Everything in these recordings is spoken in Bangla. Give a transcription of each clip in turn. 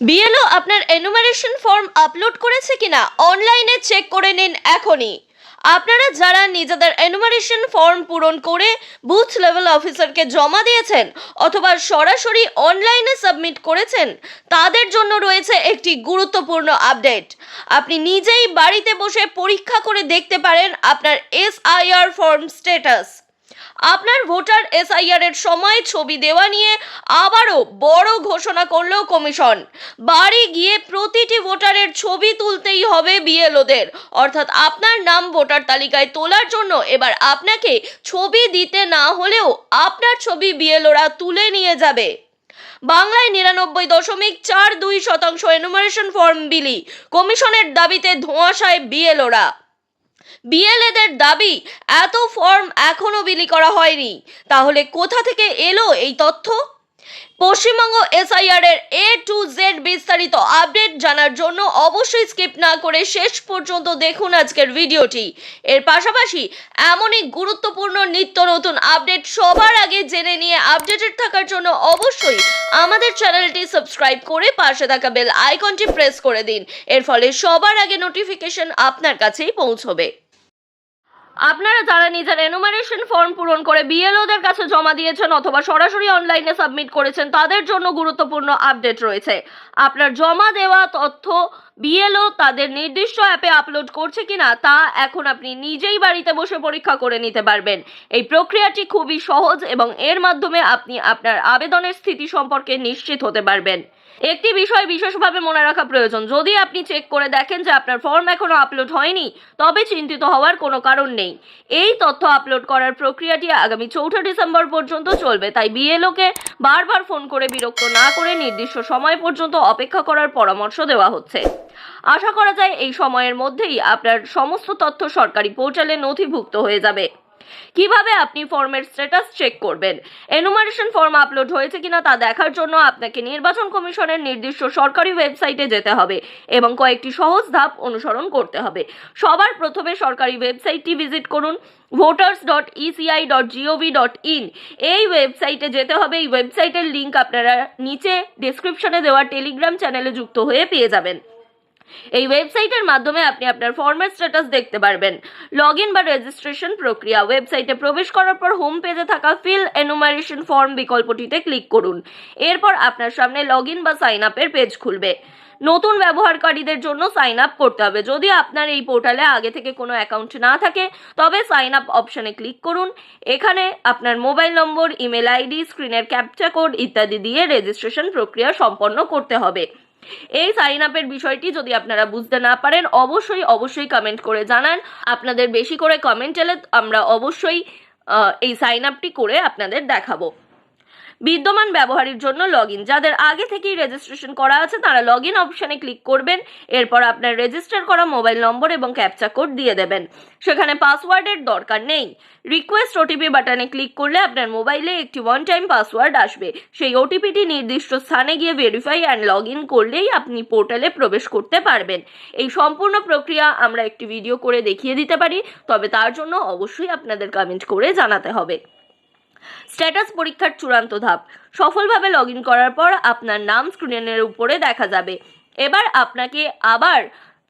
বিএলও আপনার এনুমারেশন ফর্ম আপলোড করেছে কিনা অনলাইনে চেক করে নিন এখনই। আপনারা যারা নিজেদের এনুমারেশন ফর্ম পূরণ করে বুথ লেভেল অফিসারকে জমা দিয়েছেন অথবা সরাসরি অনলাইনে সাবমিট করেছেন, তাদের জন্য রয়েছে একটি গুরুত্বপূর্ণ আপডেট আপনি নিজেই বাড়িতে বসে পরীক্ষা করে দেখতে পারেন আপনার এসআইআর ফর্ম স্ট্যাটাস আপনার ভোটার এসআইআর এর সময় ছবি দেওয়া নিয়ে আবারও বড় ঘোষণা করল কমিশন। বাড়ি গিয়ে প্রতিটি ভোটারের ছবি তুলতেই হবে বিএলওদের। অর্থাৎ আপনার নাম ভোটার তালিকায় তোলার জন্য এবার আপনাকে ছবি দিতে না হলেও আপনার ছবি বিএলওরা তুলে নিয়ে যাবে। বাংলায় নিরানব্বই দশমিক চার দুই শতাংশ এনুমারেশন ফর্ম বিলি। কমিশনের দাবিতে ধোঁয়াশায় বিএলওরা। বিএলএদের দাবি, এত ফর্ম এখনও বিলি করা হয়নি। তাহলে কোথা থেকে এলো এই তথ্য? পশ্চিমবঙ্গ এসআইআর এর এ টু জেড বিস্তারিত আপডেট জানার জন্য অবশ্যই স্কিপ না করে শেষ পর্যন্ত দেখুন আজকের ভিডিওটি। এর পাশাপাশি এমনই গুরুত্বপূর্ণ নিত্য নতুন আপডেট সবার আগে জেনে নিয়ে আপডেটেড থাকার জন্য অবশ্যই আমাদের চ্যানেলটি সাবস্ক্রাইব করে পাশে থাকা বেল আইকনটি প্রেস করে দিন। এর ফলে সবার আগে নোটিফিকেশন আপনার কাছেই পৌঁছবে। আপনারা যারা নিজের এনুমারেশন ফর্ম পূরণ করে বিএলওদের কাছে জমা দিয়েছেন অথবা সরাসরি অনলাইনে সাবমিট করেছেন, তাদের জন্য গুরুত্বপূর্ণ আপডেট রয়েছে। আপনার জমা দেওয়া তথ্য বিএলও তাদের নির্দিষ্ট অ্যাপে আপলোড করছে কিনা, তা এখন আপনি নিজেই বাড়িতে বসে পরীক্ষা করে নিতে পারবেন। এই প্রক্রিয়াটি খুবই সহজ এবং এর মাধ্যমে আপনি আপনার আবেদনের স্থিতি সম্পর্কে নিশ্চিত হতে পারবেন। একটি বিষয় বিশেষভাবে মনে রাখা প্রয়োজন। যদি আপনি চেক করে দেখেন যে আপনার ফর্ম এখনও আপলোড হয়নি, তবে চিন্তিত হওয়ার কোনো কারণ নেই। এই তথ্য আপলোড করার প্রক্রিয়াটি আগামী চৌঠা ডিসেম্বর পর্যন্ত চলবে, তাই বিএলওকে বারবার ফোন করে বিরক্ত না করে নির্দিষ্ট সময় পর্যন্ত অপেক্ষা করার পরামর্শ দেওয়া হচ্ছে। আশা করা যায় এই সময়ের মধ্যেই আপনার সমস্ত তথ্য সরকারি পোর্টালে নথিভুক্ত হয়ে যাবে। কীভাবে আপনি ফর্মের স্ট্যাটাস চেক করবেন? এনুমারেশন ফর্ম আপলোড হয়েছে কিনা তা দেখার জন্য আপনাকে নির্বাচন কমিশনের নির্দিষ্ট সরকারি ওয়েবসাইটে যেতে হবে এবং কয়েকটি সহজ ধাপ অনুসরণ করতে হবে। সবার প্রথমে সরকারি ওয়েবসাইটটি ভিজিট করুন voters dot ECI dot GOV dot in এই ওয়েবসাইটে যেতে হবে, এই ওয়েবসাইটের লিঙ্ক আপনারা নিচে ডেসক্রিপশনে দেওয়া টেলিগ্রাম চ্যানেলে যুক্ত হয়ে পেয়ে যাবেন। এই ওয়েবসাইটের মাধ্যমে আপনি আপনার ফর্মের স্ট্যাটাস দেখতে পারবেন। লগ ইন বা রেজিস্ট্রেশন প্রক্রিয়া। ওয়েবসাইটে প্রবেশ করার পর হোম পেজে থাকা ফিল এনুমারেশন ফর্ম বিকল্পটিতে ক্লিক করুন। এরপর আপনার সামনে লগ ইন বা সাইন আপের পেজ খুলবে। নতুন ব্যবহারকারীদের জন্য সাইন আপ করতে হবে। যদি আপনার এই পোর্টালে আগে থেকে কোনো অ্যাকাউন্ট না থাকে, তবে সাইন আপ অপশানে ক্লিক করুন। এখানে আপনার মোবাইল নম্বর ইমেল আইডি স্ক্রিনের ক্যাপচা কোড ইত্যাদি দিয়ে রেজিস্ট্রেশন প্রক্রিয়া সম্পন্ন করতে হবে। এই সাইন আপের বিষয়টি যদি আপনারা বুঝতে না পারেন, অবশ্যই অবশ্যই কমেন্ট করে জানান। আপনাদের বেশি করে কমেন্ট এলে আমরা অবশ্যই এই সাইন আপটি করে আপনাদের দেখাবো। বিদ্যমান ব্যবহারের জন্য লগ ইন যাদের আগে থেকেই রেজিস্ট্রেশন করা আছে, তারা লগ ইন অপশানে ক্লিক করবেন। এরপর আপনার রেজিস্টার করা মোবাইল নম্বর এবং ক্যাপচা কোড দিয়ে দেবেন। সেখানে পাসওয়ার্ডের দরকার নেই। রিকোয়েস্ট ওটিপি বাটনে ক্লিক করলে আপনার মোবাইলে একটি ওয়ান টাইম পাসওয়ার্ড আসবে। সেই ওটিপিটি নির্দিষ্ট স্থানে গিয়ে ভেরিফাই অ্যান্ড লগ ইন করলেই আপনি পোর্টালে প্রবেশ করতে পারবেন। এই সম্পূর্ণ প্রক্রিয়া আমরা একটি ভিডিও করে দেখিয়ে দিতে পারি। তবে তার জন্য অবশ্যই আপনাদের কমেন্ট করে জানাতে হবে। স্ট্যাটাস পরীক্ষার চূড়ান্ত ধাপ। সফলভাবে লগ করার পর আপনার নাম স্ক্রিনের উপরে দেখা যাবে। এবার আপনাকে আবার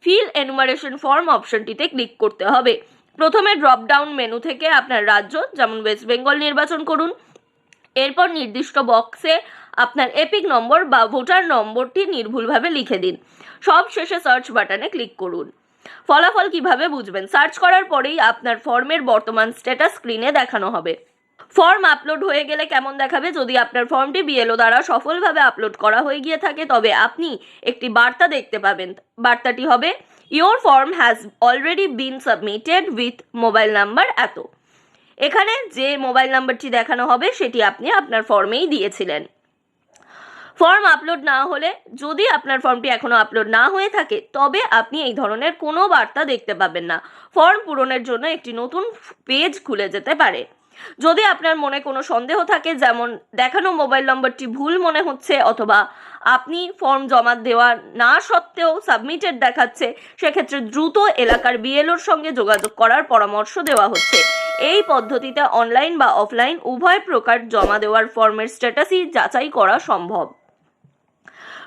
ফিল এনুমারেশন ফর্ম অপশনটিতে ক্লিক করতে হবে। প্রথমে ড্রপ ডাউন মেনু থেকে আপনার রাজ্য, যেমন ওয়েস্ট বেঙ্গল নির্বাচন করুন। এরপর নির্দিষ্ট বক্সে আপনার এপিক নম্বর বা ভোটার নম্বরটি নির্ভুলভাবে লিখে দিন। সব শেষে সার্চ বাটনে ক্লিক করুন। ফলাফল কীভাবে বুঝবেন? সার্চ করার পরেই আপনার ফর্মের বর্তমান স্ট্যাটাস স্ক্রিনে দেখানো হবে। ফর্ম আপলোড হয়ে গেলে কেমন দেখাবে? যদি আপনার ফর্মটি বিএলও দ্বারা সফলভাবে আপলোড করা হয়ে গিয়ে থাকে, তবে আপনি একটি বার্তা দেখতে পাবেন। বার্তাটি হবে your form has already been submitted with mobile number এত। এখানে যে মোবাইল নাম্বারটি দেখানো হবে, সেটি আপনি আপনার ফর্মেই দিয়েছিলেন। ফর্ম আপলোড না হলে, যদি আপনার ফর্মটি এখনও আপলোড না হয়ে থাকে, তবে আপনি এই ধরনের কোনো বার্তা দেখতে পাবেন না। ফর্ম পূরণের জন্য একটি নতুন পেজ খুলে যেতে পারে। যদি আপনার মনে কোনো সন্দেহ থাকে, যেমন দেখানো মোবাইল নম্বরটি ভুল মনে হচ্ছে অথবা আপনি ফর্ম জমা দেওয়া না সত্ত্বেও সাবমিটেড দেখাচ্ছে, সেক্ষেত্রে দ্রুত এলাকার বিএলওর সঙ্গে যোগাযোগ করার পরামর্শ দেওয়া হচ্ছে। এই পদ্ধতিতে অনলাইন বা অফলাইন উভয় প্রকার জমা দেওয়ার ফর্মের স্ট্যাটাসই যাচাই করা সম্ভব।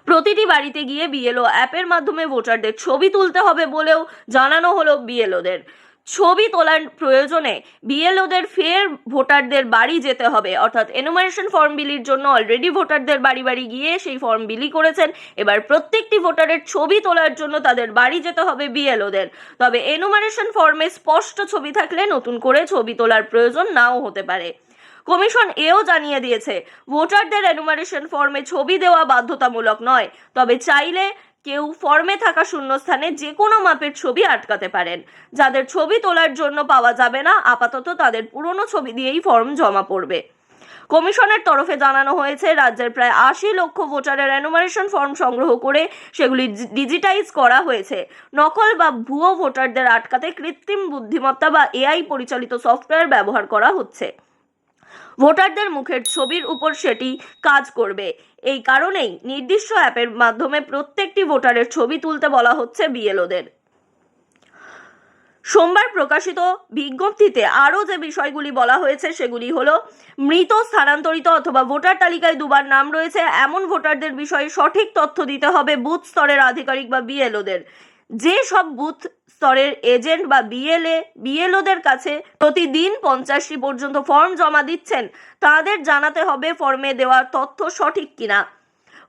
প্রতিটি বাড়িতে গিয়ে বিএলও অ্যাপের মাধ্যমে ভোটারদের ছবি তুলতে হবে বলেও জানানো হলো বিএলওদের। ছবি তোলার প্রয়োজনে বিএলওদের ফের ভোটারদের বাড়ি যেতে হবে। অর্থাৎ এনুমারেশন ফর্ম বিলির জন্য অলরেডি ভোটারদের বাড়ি বাড়ি গিয়ে সেই ফর্ম বিলি করেছেন। এবার প্রত্যেকটি ভোটারের ছবি তোলার জন্য তাদের বাড়ি যেতে হবে বিএলওদের। তবে এনুমারেশন ফর্মে স্পষ্ট ছবি থাকলে নতুন করে ছবি তোলার প্রয়োজন নাও হতে পারে। কমিশন এও জানিয়ে দিয়েছে, ভোটারদের এনুমারেশন ফর্মে ছবি দেওয়া বাধ্যতামূলক নয়, তবে চাইলে কেউ ফর্মে থাকা শূন্যস্থানে যে কোনো মাপের ছবি আটকাতে পারেন। যাদের ছবি তোলার জন্য পাওয়া যাবে না, আপাতত তাদের পুরনো ছবি দিয়েই ফর্ম জমা পড়বে। কমিশনের তরফে জানানো হয়েছে, রাজ্যের প্রায় আশি লক্ষ ভোটারের এনুমারেশন ফর্ম সংগ্রহ করে সেগুলি ডিজিটাইজ করা হয়েছে। নকল বা ভুয়ো ভোটারদের আটকাতে কৃত্রিম বুদ্ধিমত্তা বা এআই পরিচালিত সফটওয়্যার ব্যবহার করা হচ্ছে। ভোটারদের মুখের ছবির উপর সেটি কাজ করবে। এই কারণেই নির্দিষ্ট অ্যাপের মাধ্যমে প্রত্যেকটি ভোটারের ছবি তুলতে বলা হচ্ছে বিএলওদের। সোমবার প্রকাশিত বিজ্ঞপ্তিতে আরও যে বিষয়গুলি বলা হয়েছে, সেগুলি হল মৃত, স্থানান্তরিত অথবা ভোটার তালিকায় দুবার নাম রয়েছে, এমন ভোটারদের বিষয়ে সঠিক তথ্য দিতে হবে বুথ স্তরের আধিকারিক বা বিএলওদের। যে সব বুথ স্তরের এজেন্ট বা বিএলএ, বিএলওদের কাছে প্রতিদিন পঞ্চাশটি পর্যন্ত ফর্ম জমা দিচ্ছেন। তাদের জানাতে হবে ফর্মে দেওয়া তথ্য সঠিক কিনা।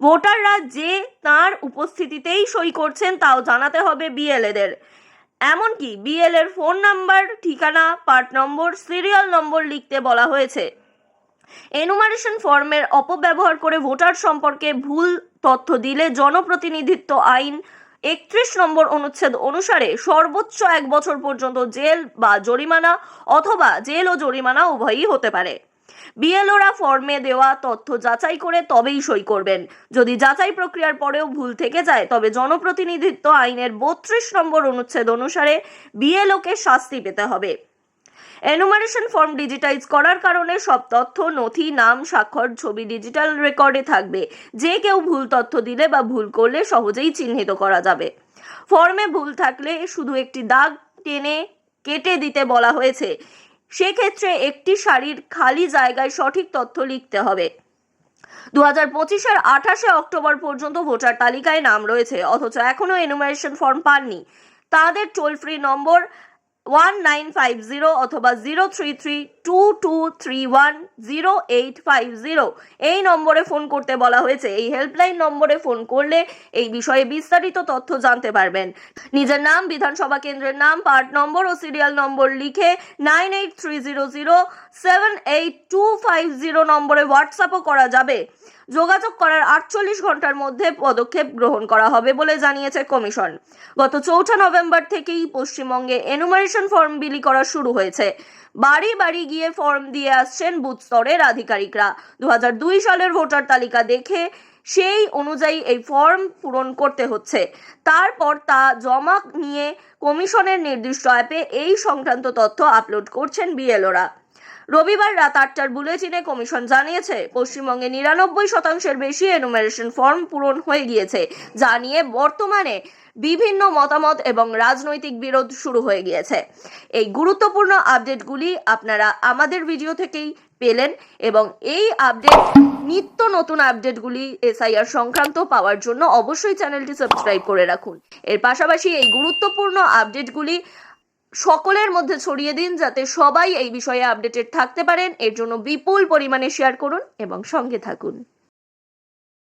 ভোটাররা যে তার উপস্থিতিতেই সই করছেন তাও জানাতে হবে বিএলএদের। এমনকি বিএল এর ফোন নাম্বার, ঠিকানা, পার্ট নম্বর, সিরিয়াল নম্বর লিখতে বলা হয়েছে। এনুমারেশন ফর্মের অপব্যবহার করে ভোটার সম্পর্কে ভুল তথ্য দিলে জনপ্রতিনিধিত্ব আইন একত্রিশ নম্বর অনুচ্ছেদ অনুসারে সর্বোচ্চ এক বছর পর্যন্ত জেল বা জরিমানা অথবা জেল ও জরিমানা উভয়ই হতে পারে। বিএলওরা ফর্মে দেওয়া তথ্য যাচাই করে তবেই সই করবেন। যদি যাচাই প্রক্রিয়ার পরেও ভুল থেকে যায়, তবে জনপ্রতিনিধিত্ব আইনের বত্রিশ নম্বর অনুচ্ছেদ অনুসারে বিএলওকে শাস্তি পেতে হবে। এনুমারেশন ফর্ম ডিজিটাইজ করার কারণে সব তথ্য, নথি, নাম, স্বাক্ষর, ছবি ডিজিটাল রেকর্ডে থাকবে। যে কেউ ভুল তথ্য দিলে বা ভুল করলে সহজেই চিহ্নিত করা যাবে। ফর্মে ভুল থাকলে শুধু একটি দাগ টেনে কেটে দিতে বলা হয়েছে। সেক্ষেত্রে একটি শাড়ির খালি জায়গায় সঠিক তথ্য লিখতে হবে। দু হাজার পঁচিশের আঠাশে অক্টোবর পর্যন্ত ভোটার তালিকায় নাম রয়েছে, অথচ এখনও এনুমারেশন ফর্ম পাননি। তাদের toll free number one nine five zero অথবা zero three three two two three one zero eight five zero এই নম্বরে ফোন করতে বলা হয়েছে। এই হেল্পলাইন নম্বরে ফোন করলে এই বিষয়ে বিস্তারিত তথ্য জানতে পারবেন। নিজের নাম, বিধানসভা কেন্দ্রের নাম পার্ট নম্বর ও সিরিয়াল নম্বর লিখে nine eight three zero zero seven eight two five zero নম্বরে হোয়াটসঅ্যাপও করা যাবে। যোগাযোগ করার আটচল্লিশ ঘণ্টার মধ্যে পদক্ষেপ গ্রহণ করা হবে বলে জানিয়েছে কমিশন। গত চৌঠা নভেম্বর থেকেই পশ্চিমবঙ্গে এনুমারেশন ফর্ম বিলি করা শুরু হয়েছে। বাড়ি বাড়ি গিয়ে ফর্ম দিয়ে আসছেন বুথ স্তরের আধিকারিকরা। দু হাজার দুই সালের ভোটার তালিকা দেখে সেই অনুযায়ী এই ফর্ম পূরণ করতে হচ্ছে। তারপর তা জমা নিয়ে কমিশনের নির্দিষ্ট অ্যাপে এই সংক্রান্ত তথ্য আপলোড করছেন বিএলওরা। রবিবার রাত আটটার বুলেটিনে কমিশন জানিয়েছে, পশ্চিমবঙ্গে নিরানব্বই শতাংশের বেশি এনুমারেশন ফর্ম পূরণ হয়ে গিয়েছে, যা নিয়ে বর্তমানে বিভিন্ন মতামত এবং রাজনৈতিক বিরোধ শুরু হয়ে গিয়েছে। এই গুরুত্বপূর্ণ আপডেটগুলি আপনারা আমাদের ভিডিও থেকেই পেলেন এবং এই আপডেট, নিত্য নতুন আপডেটগুলি এসআইআর সংক্রান্ত পাওয়ার জন্য অবশ্যই চ্যানেলটি সাবস্ক্রাইব করে রাখুন। এর পাশাপাশি এই গুরুত্বপূর্ণ আপডেটগুলি সকলের মধ্যে ছড়িয়ে দিন যাতে সবাই এই বিষয়ে আপডেটেড থাকতে পারেন। এর জন্য বিপুল পরিমাণে শেয়ার করুন এবং সঙ্গে থাকুন।